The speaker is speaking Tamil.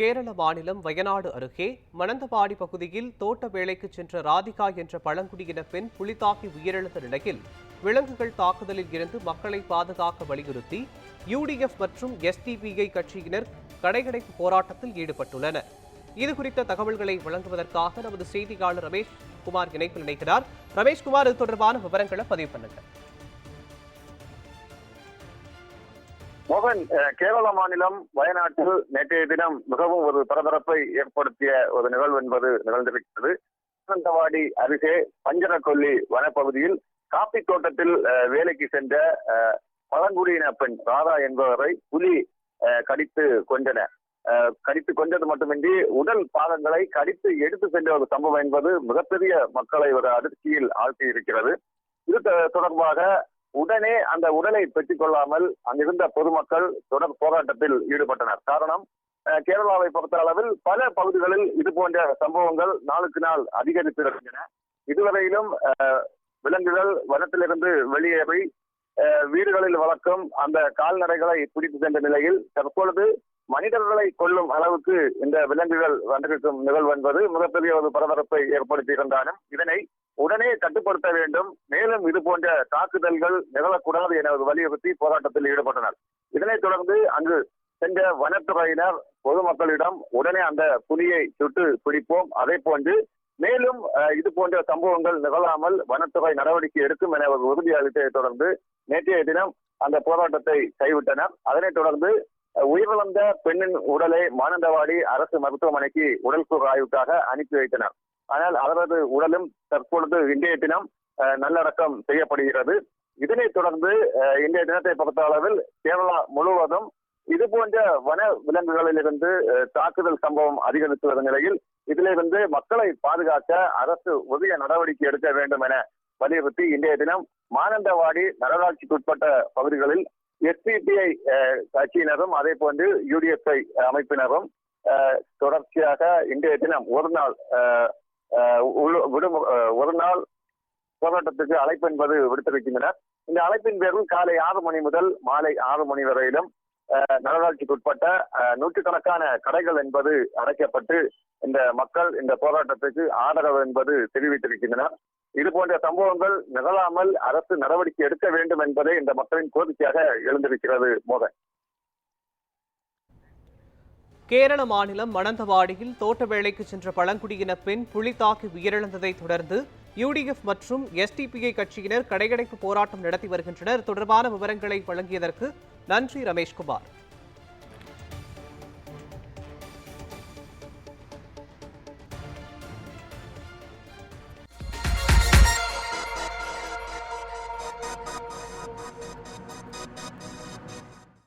கேரள மாநிலம் வயநாடு அருகே மணந்தபாடி பகுதியில் தோட்ட வேலைக்கு சென்ற ராதிகா என்ற பழங்குடியின பெண் புலிதாக்கி உயிரிழந்த நிலையில் விலங்குகள் தாக்குதலில் இருந்து மக்களை பாதுகாக்க வலியுறுத்தி யூடிஎஃப் மற்றும் எஸ்டிபிஐ கட்சியினர் கடைகடைப்பு போராட்டத்தில் ஈடுபட்டுள்ளனர். இது குறித்த தகவல்களை வழங்குவதற்காக நமது செய்தியாளர் ரமேஷ் குமார் இணைப்பில் இணைக்கிறார் ரமேஷ்குமார் இது தொடர்பான விவரங்களை பதிவு பண்ணுங்கள். மோகன் கேரள மாநிலம் வயநாட்டில் நேற்றைய தினம் மிகவும் ஒரு பரபரப்பை ஏற்படுத்திய ஒரு நிகழ்வு என்பது நிகழ்ந்திருக்கிறது. மானந்தவாடி அருகே பஞ்சரக்கொல்லி வனப்பகுதியில் காப்பி தோட்டத்தில் வேலைக்கு சென்ற பழங்குடியின பெண் ராதா என்பவரை புலி அஹ், கடித்து கொண்டன கடித்து கொண்டது மட்டுமின்றி உடல் பாதங்களை கடித்து எடுத்து சென்ற ஒரு சம்பவம் என்பது மிகப்பெரிய மக்களை ஒரு அதிர்ச்சியில் ஆழ்த்தி இருக்கிறது இது தொடர்பாக உடனே அந்த உடலை பெற்றுக் கொள்ளாமல் அங்கிருந்த பொதுமக்கள் தொடர் போராட்டத்தில் ஈடுபட்டனர். காரணம் அஹ், கேரளாவை பொறுத்த அளவில் பல பகுதிகளில் இது போன்ற சம்பவங்கள் நாளுக்கு நாள் அதிகரித்து வருகின்றன. இதுவரையிலும் விலங்குகள் வனத்திலிருந்து வெளியேறி அஹ், வீடுகளில் வளர்க்கும் அந்த கால்நடைகளை பிடித்து சென்ற நிலையில் தற்பொழுது மனிதர்களை கொல்லும் அளவுக்கு இந்த விலங்குகள் வந்திருக்கும் நிகழ்வு என்பது மிகப்பெரிய ஒரு பரபரப்பை ஏற்படுத்தி இருந்தாலும் இதனை உடனே கட்டுப்படுத்த வேண்டும். மேலும் இது போன்ற தாக்குதல்கள் நிகழக்கூடாது என வலியுறுத்தி போராட்டத்தில் ஈடுபட்டனர். இதனைத் தொடர்ந்து அங்கு சென்ற வனத்துறையினர் பொதுமக்களிடம் உடனே அந்த புலியை சுட்டு பிடிப்போம். அதே போன்று மேலும் அஹ், இது போன்ற சம்பவங்கள் நிகழாமல் வனத்துறை நடவடிக்கை எடுக்கும் என ஒரு உறுதி அளித்ததை தொடர்ந்து நேற்றைய தினம் அந்த போராட்டத்தை கைவிட்டனர். அதனைத் தொடர்ந்து உயிரிழந்த பெண்ணின் உடலை மானந்தவாடி அரசு மருத்துவமனைக்கு உடல்கூறு ஆய்வுக்காக அனுப்பி வைத்தனர். ஆனால் அவரது உடலும் தற்பொழுது இன்றைய தினம் அஹ், நல்லடக்கம் செய்யப்படுகிறது. இதனைத் தொடர்ந்து இன்றைய தினத்தை பொறுத்த அளவில் கேரளா முழுவதும் இது போன்ற வன விலங்குகளிலிருந்து தாக்குதல் சம்பவம் அதிகரித்து வரும் நிலையில் இதிலிருந்து மக்களை பாதுகாக்க அரசு உரிய நடவடிக்கை எடுக்க வேண்டும் என வலியுறுத்தி இன்றைய தினம் மானந்தவாடி நகராட்சிக்குட்பட்ட பகுதிகளில் எஸ்பிபிஐ கட்சியினரும் அதே போன்று யூடிஎஃப்ஐ அமைப்பினரும் தொடர்ச்சியாக இன்றைய தினம் ஒரு நாள் அஹ், ஒரு நாள் போராட்டத்துக்கு அழைப்பு என்பது விடுத்திருக்கின்றனர். இந்த அழைப்பின் பேரில் காலை ஆறு மணி முதல் மாலை ஆறு மணி வரையிலும் அஹ், நகராட்சிக்குட்பட்ட நூற்றுக்கணக்கான கடைகள் என்பது அடைக்கப்பட்டு இந்த மக்கள் இந்த போராட்டத்துக்கு ஆதரவு என்பது தெரிவித்திருக்கின்றனர். இது போன்ற சம்பவங்கள் நிகழாமல் அரசு நடவடிக்கை எடுக்க வேண்டும் என்பதே இந்த மக்களின் கோரிக்கையாக எழுந்திருக்கிறது மோகன். கேரள மாநிலம் மணந்தவாடியில் தோட்ட வேலைக்கு சென்ற பழங்குடியின பெண் புலி தாக்கி உயிரிழந்ததை தொடர்ந்து யுடிஎஃப் மற்றும் எஸ்டிபிஐ கட்சியினர் கடையடைப்பு போராட்டம் நடத்தி வருகின்றனர். தொடர்பான விவரங்களை வழங்கியதற்கு நன்றி ரமேஷ்குமார்.